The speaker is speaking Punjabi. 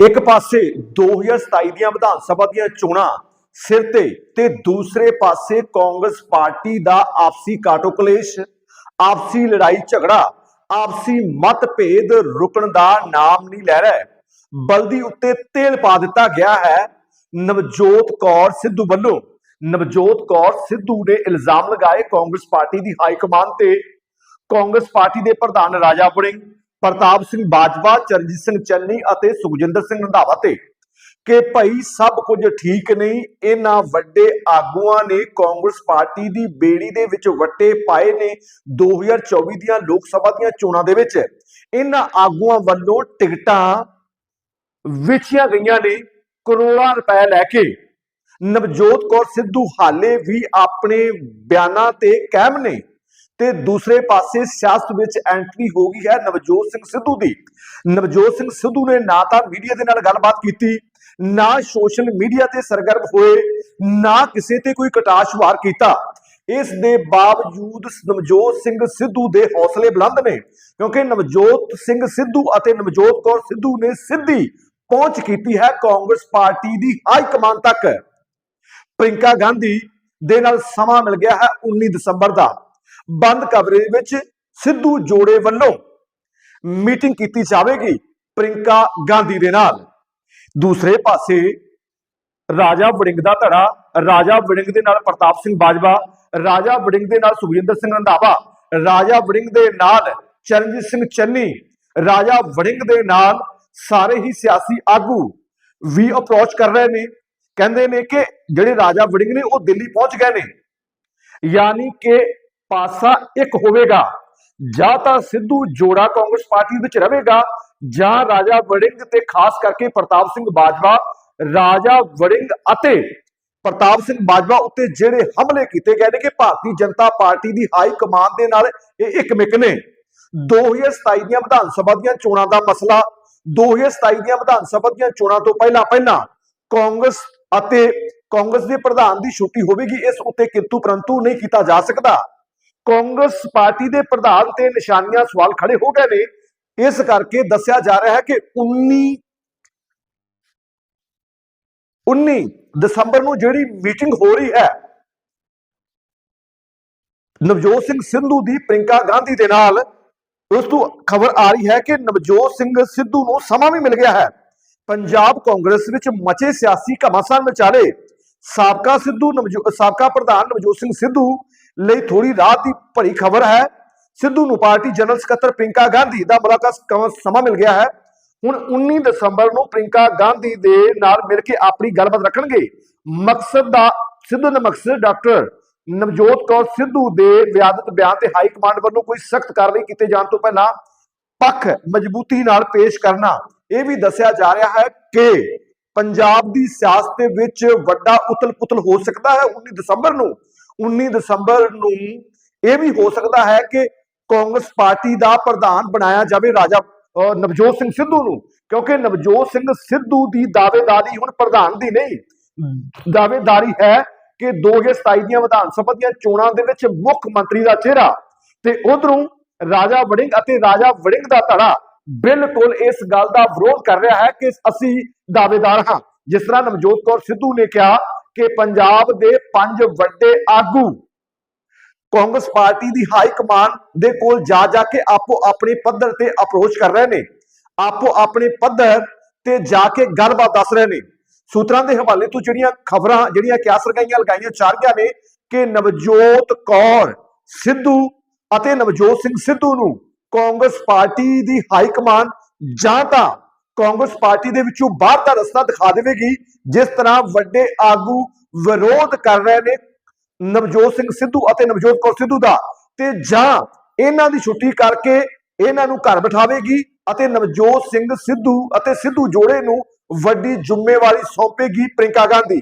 ਇੱਕ ਪਾਸੇ 2027 ਦੀਆਂ ਵਿਧਾਨ ਸਭਾ ਦੀਆਂ ਚੋਣਾਂ, ਸਿਰ ਤੇ ਤੇ ਦੂਸਰੇ ਪਾਸੇ ਕਾਂਗਰਸ ਪਾਰਟੀ ਦਾ ਆਪਸੀ ਕਾਟੋ ਕਲੇਸ਼ ਆਪਸੀ ਲੜਾਈ ਝਗੜਾ, ਆਪਸੀ ਮਤਭੇਦ ਰੁਕਣ ਦਾ ਨਾਮ ਨਹੀਂ ਲੈ ਰਿਹਾ। ਬਲਦੀ ਉੱਤੇ ਤੇਲ ਪਾ ਦਿੱਤਾ ਗਿਆ ਹੈ ਨਵਜੋਤ ਕੌਰ ਸਿੱਧੂ ਵੱਲੋਂ। ਨਵਜੋਤ ਕੌਰ ਸਿੱਧੂ ਨੇ ਇਲਜ਼ਾਮ ਲਗਾਏ ਕਾਂਗਰਸ ਪਾਰਟੀ ਦੀ ਹਾਈ ਕਮਾਨ ਤੇ। ਕਾਂਗਰਸ ਪਾਰਟੀ ਦੇ ਪ੍ਰਧਾਨ ਰਾਜਾ ਵੜਿੰਗ ਪ੍ਰਤਾਪ ਸਿੰਘ ਬਾਜਵਾ, ਚਰਨਜੀਤ ਸਿੰਘ ਚੰਨੀ ਅਤੇ ਸੁਖਜਿੰਦਰ ਸਿੰਘ ਰੰਧਾਵਾ ਤੇ ਕਿ ਭਾਈ ਸਭ ਕੁਝ ਠੀਕ ਨਹੀਂ, ਇਹਨਾਂ ਵੱਡੇ ਆਗੂਆਂ ਨੇ ਕਾਂਗਰਸ ਪਾਰਟੀ ਦੀ ਬੇੜੀ ਦੇ ਵਿੱਚ ਵੱਟੇ ਪਾਏ ਨੇ 2024 ਦੀਆਂ ਲੋਕ ਸਭਾ ਦੀਆਂ ਚੋਣਾਂ ਦੇ ਵਿੱਚ। ਇਹਨਾਂ ਆਗੂਆਂ ਵੱਲੋਂ ਟਿਕਟਾਂ ਵੇਚੀਆਂ ਗਈਆਂ ਨੇ ਕਰੋੜਾਂ ਰੁਪਏ ਲੈ ਕੇ। ਨਵਜੋਤ ਕੌਰ ਸਿੱਧੂ ਹਾਲੇ ਵੀ ਆਪਣੇ ਬਿਆਨਾਂ ਤੇ ਕਾਇਮ ਨੇ। ਤੇ ਦੂਸਰੇ ਪਾਸੇ ਸਿਆਸਤ ਵਿੱਚ ਐਂਟਰੀ ਹੋ ਗਈ ਹੈ ਨਵਜੋਤ ਸਿੰਘ ਸਿੱਧੂ ਦੀ। ਨਵਜੋਤ ਸਿੰਘ ਸਿੱਧੂ ਨੇ ਨਾ ਤਾਂ ਮੀਡੀਆ ਦੇ ਨਾਲ ਗੱਲਬਾਤ ਕੀਤੀ, ਨਾ ਸੋਸ਼ਲ ਮੀਡੀਆ ਤੇ ਸਰਗਰਮ ਹੋਏ, ਨਾ ਕਿਸੇ ਤੇ ਕੋਈ ਕਟਾਸ਼ ਵਾਰ ਕੀਤਾ। ਇਸ ਦੇ ਬਾਵਜੂਦ ਨਵਜੋਤ ਸਿੰਘ ਸਿੱਧੂ ਦੇ ਹੌਸਲੇ ਬੁਲੰਦ ਨੇ, ਕਿਉਂਕਿ ਨਵਜੋਤ ਸਿੰਘ ਸਿੱਧੂ ਅਤੇ ਨਵਜੋਤ ਕੌਰ ਸਿੱਧੂ ਨੇ ਸਿੱਧੀ ਪਹੁੰਚ ਕੀਤੀ ਹੈ ਕਾਂਗਰਸ ਪਾਰਟੀ ਦੀ ਹਾਈ ਕਮਾਨ ਤੱਕ। ਪ੍ਰਿੰਕਾ ਗਾਂਧੀ ਦੇ ਨਾਲ ਸਮਾਂ ਮਿਲ ਗਿਆ ਹੈ 19 ਦਸੰਬਰ ਦਾ। ਬੰਦ ਕਵਰੇਜ ਵਿੱਚ ਸਿੱਧੂ ਜੋੜੇ ਵੱਲੋਂ ਮੀਟਿੰਗ ਕੀਤੀ ਜਾਵੇਗੀ ਪ੍ਰਿੰਕਾ ਗਾਂਧੀ ਦੇ ਨਾਲ। ਦੂਸਰੇ ਪਾਸੇ ਰਾਜਾ ਵੜਿੰਗ ਦਾ ਧੜਾ, ਰਾਜਾ ਵੜਿੰਗ ਦੇ ਨਾਲ ਪ੍ਰਤਾਪ ਸਿੰਘ ਬਾਜਵਾ, ਰਾਜਾ ਵੜਿੰਗ ਦੇ ਨਾਲ ਸੁਖਜਿੰਦਰ ਸਿੰਘ ਰੰਧਾਵਾ, ਰਾਜਾ ਵੜਿੰਗ ਦੇ ਨਾਲ ਚਰਨਜੀਤ ਸਿੰਘ ਚੰਨੀ, ਰਾਜਾ ਵੜਿੰਗ ਦੇ ਨਾਲ ਸਾਰੇ ਹੀ ਸਿਆਸੀ ਆਗੂ ਵੀ ਅਪਰੋਚ ਕਰ ਰਹੇ ਨੇ। ਕਹਿੰਦੇ ਨੇ ਕਿ ਜਿਹੜੇ ਰਾਜਾ ਵੜਿੰਗ ਨੇ ਉਹ ਦਿੱਲੀ ਪਹੁੰਚ ਗਏ ਨੇ। ਯਾਨੀ ਕਿ ਪਾਸਾ ਇੱਕ ਹੋਵੇਗਾ। ਜਾਂ ਤਾਂ ਸਿੱਧੂ ਜੋੜਾ ਕਾਂਗਰਸ ਪਾਰਟੀ ਵਿੱਚ ਰਹੇਗਾ ਜਾਂ ਰਾਜਾ ਵੜਿੰਗ ਤੇ ਖਾਸ ਕਰਕੇ ਪ੍ਰਤਾਪ ਸਿੰਘ ਬਾਜਵਾ, ਰਾਜਾ ਵੜਿੰਗ ਅਤੇ ਪ੍ਰਤਾਪ ਸਿੰਘ ਬਾਜਵਾ ਉੱਤੇ ਜਿਹੜੇ ਹਮਲੇ ਕੀਤੇ ਗਏ ਨੇ ਕਿ ਭਾਰਤੀ ਜਨਤਾ ਪਾਰਟੀ ਦੀ ਹਾਈ ਕਮਾਨ ਦੇ ਨਾਲ ਇਹ ਇੱਕ ਮਿਕ ਨੇ 2027 ਦੀਆਂ ਵਿਧਾਨ ਸਭਾ ਦੀਆਂ ਚੋਣਾਂ ਦਾ ਮਸਲਾ 2027 ਦੀਆਂ ਵਿਧਾਨ ਸਭਾ ਦੀਆਂ ਚੋਣਾਂ ਤੋਂ ਪਹਿਲਾਂ ਪਹਿਲਾਂ ਕਾਂਗਰਸ ਅਤੇ ਕਾਂਗਰਸ ਦੇ ਪ੍ਰਧਾਨ ਦੀ ਛੁੱਟੀ ਹੋਵੇਗੀ, ਇਸ ਉੱਤੇ ਕਿੰਤੂ ਪਰੰਤੂ ਨਹੀਂ ਕੀਤਾ ਜਾ ਸਕਦਾ। ਕਾਂਗਰਸ ਪਾਰਟੀ ਦੇ ਪ੍ਰਧਾਨ ਤੇ ਨਿਸ਼ਾਨੀਆਂ ਸਵਾਲ ਖੜੇ ਹੋ ਗਏ ਨੇ। ਇਸ ਕਰਕੇ ਦੱਸਿਆ ਜਾ ਰਿਹਾ ਹੈ ਕਿ 19 19 ਦਸੰਬਰ ਨੂੰ ਜਿਹੜੀ ਮੀਟਿੰਗ ਹੋ ਰਹੀ ਹੈ, ਨਵਜੋਤ ਸਿੰਘ ਸਿੱਧੂ ਦੀ ਪ੍ਰਿੰਕਾ ਗਾਂਧੀ ਦੇ ਨਾਲ, ਉਸ ਤੋਂ ਖਬਰ ਆ ਰਹੀ ਹੈ ਕਿ ਨਵਜੋਤ ਸਿੰਘ ਸਿੱਧੂ ਨੂੰ ਸਮਾਂ ਵੀ ਮਿਲ ਗਿਆ ਹੈ। ਪੰਜਾਬ ਕਾਂਗਰਸ ਵਿੱਚ ਮਚੇ ਸਿਆਸੀ ਘਮਾਸਾਨ ਵਿਚਾਲੇ ਸਾਬਕਾ ਸਿੱਧੂ ਨਵਜੋ- ਸਾਬਕਾ ਪ੍ਰਧਾਨ ਨਵਜੋਤ ਸਿੰਘ ਸਿੱਧੂ ਲਈ ਥੋੜੀ ਰਾਤ ਦੀ ਭਰੀ ਖਬਰ ਹੈ। ਸਿੱਧੂ ਨੂੰ ਪਾਰਟੀ ਜਨਰਲ ਸਕੱਤਰ ਪ੍ਰਿੰਕਾ ਗਾਂਧੀ ਦਾ ਮੁਲਾਕਾਤ ਸਮਾਂ ਮਿਲ ਗਿਆ ਹੈ। ਹੁਣ 19 ਦਸੰਬਰ ਨੂੰ ਪ੍ਰਿੰਕਾ ਗਾਂਧੀ ਦੇ ਨਾਲ ਮਿਲ ਕੇ ਆਪਣੀ ਗੱਲਬਾਤ ਰੱਖਣਗੇ। ਮਕਸਦ ਦਾ, ਸਿੱਧੂ ਦਾ ਮਕਸਦ ਡਾਕਟਰ ਨਵਜੋਤ ਕੌਰ ਸਿੱਧੂ ਦੇ ਵਿਆਦਤ ਬਿਆਨ ਤੇ ਹਾਈ ਕਮਾਂਡ ਵੱਲੋਂ ਕੋਈ ਸਖਤ ਕਾਰਵਾਈ ਕੀਤੇ ਜਾਣ ਤੋਂ ਪਹਿਲਾਂ ਪੱਖ ਮਜ਼ਬੂਤੀ ਨਾਲ ਪੇਸ਼ ਕਰਨਾ, ਇਹ ਵੀ ਦੱਸਿਆ ਜਾ ਰਿਹਾ ਹੈ ਕਿ ਪੰਜਾਬ ਦੀ ਸਿਆਸਤ ਦੇ ਵਿੱਚ ਵੱਡਾ ਉਤਲ-ਪੁਤਲ ਹੋ ਸਕਦਾ ਹੈ। 19 ਦਸੰਬਰ ਨੂੰ 19 ਦਸੰਬਰ ਨੂੰ ਇਹ ਵੀ ਹੋ ਸਕਦਾ ਹੈ ਕਿ ਕਾਂਗਰਸ ਪਾਰਟੀ ਦਾ ਪ੍ਰਧਾਨ ਬਣਾਇਆ ਜਾਵੇ ਰਾਜਾ, ਅਹ, ਨਵਜੋਤ ਸਿੰਘ ਸਿੱਧੂ ਨੂੰ, ਕਿਉਂਕਿ ਨਵਜੋਤ ਸਿੰਘ ਸਿੱਧੂ ਦੀ ਦਾਅਵੇਦਾਰੀ ਹੁਣ ਪ੍ਰਧਾਨ ਦੀ ਨਹੀਂ। ਦਾਅਵੇਦਾਰੀ ਹੈ ਕਿ 2027 ਦੀਆਂ ਵਿਧਾਨ ਸਭਾ ਦੀਆਂ ਚੋਣਾਂ ਦੇ ਵਿੱਚ ਮੁੱਖ ਮੰਤਰੀ ਦਾ ਚਿਹਰਾ ਤੇ ਉਧਰੋਂ ਰਾਜਾ ਵੜਿੰਗ ਅਤੇ ਰਾਜਾ ਵੜਿੰਗ ਦਾ ਧੜਾ ਬਿਲਕੁਲ ਇਸ ਗੱਲ ਦਾ ਵਿਰੋਧ ਕਰ ਰਿਹਾ ਹੈ ਕਿ ਅਸੀਂ ਦਾਅਵੇਦਾਰ ਹਾਂ। ਜਿਸ ਤਰ੍ਹਾਂ ਨਵਜੋਤ ਕੌਰ ਸਿੱਧੂ ਨੇ ਕਿਹਾ ਕਿ ਪੰਜਾਬ ਦੇ ਪੰਜ ਵੱਡੇ ਆਗੂ ਕਾਂਗਰਸ ਪਾਰਟੀ ਦੀ ਹਾਈ ਕਮਾਨ ਦੇ ਕੋਲ ਜਾ ਜਾ ਕੇ ਆਪੋ ਆਪਣੇ ਪੱਧਰ ਤੇ ਅਪਰੋਚ ਕਰ ਰਹੇ ਨੇ, ਆਪੋ ਆਪਣੇ ਪੱਧਰ ਤੇ ਜਾ ਕੇ ਗੱਲਬਾਤ ਦੱਸ ਰਹੇ ਨੇ। ਸੂਤਰਾਂ ਦੇ ਹਵਾਲੇ ਤੋਂ ਜਿਹੜੀਆਂ ਖਬਰਾਂ, ਜਿਹੜੀਆਂ ਕਿਆਸ ਲਗਾਈਆਂ ਲਗਾਈਆਂ ਚਾਰ ਗਿਆ ਨੇ ਕਿ ਨਵਜੋਤ ਕੌਰ ਸਿੱਧੂ ਅਤੇ ਨਵਜੋਤ ਸਿੰਘ ਸਿੱਧੂ ਨੂੰ ਕਾਂਗਰਸ ਪਾਰਟੀ ਦੀ ਹਾਈ ਕਮਾਨ ਜਾਂ ਤਾਂ ਕਾਂਗਰਸ ਪਾਰਟੀ ਦੇ ਵਿੱਚੋਂ ਬਾਹਰ ਦਾ ਰਸਤਾ ਦਿਖਾ ਦੇਵੇਗੀ, ਜਿਸ ਤਰ੍ਹਾਂ ਵੱਡੇ ਆਗੂ ਵਿਰੋਧ ਕਰ ਰਹੇ ਨੇ, ਨਵਜੋਤ ਸਿੰਘ ਸਿੱਧੂ ਅਤੇ ਨਵਜੋਤ ਕੌਰ ਸਿੱਧੂ ਦਾ। ਤੇ ਜਾਂ ਇਹਨਾਂ ਦੀ ਛੁੱਟੀ ਕਰਕੇ ਇਹਨਾਂ ਨੂੰ ਘਰ ਬਿਠਾਵੇਗੀ ਅਤੇ ਨਵਜੋਤ ਸਿੰਘ ਸਿੱਧੂ ਅਤੇ ਸਿੱਧੂ ਜੋੜੇ ਨੂੰ ਵੱਡੀ ਜ਼ਿੰਮੇਵਾਰੀ ਸੌਂਪੇਗੀ ਪ੍ਰਿੰਕਾ ਗਾਂਧੀ।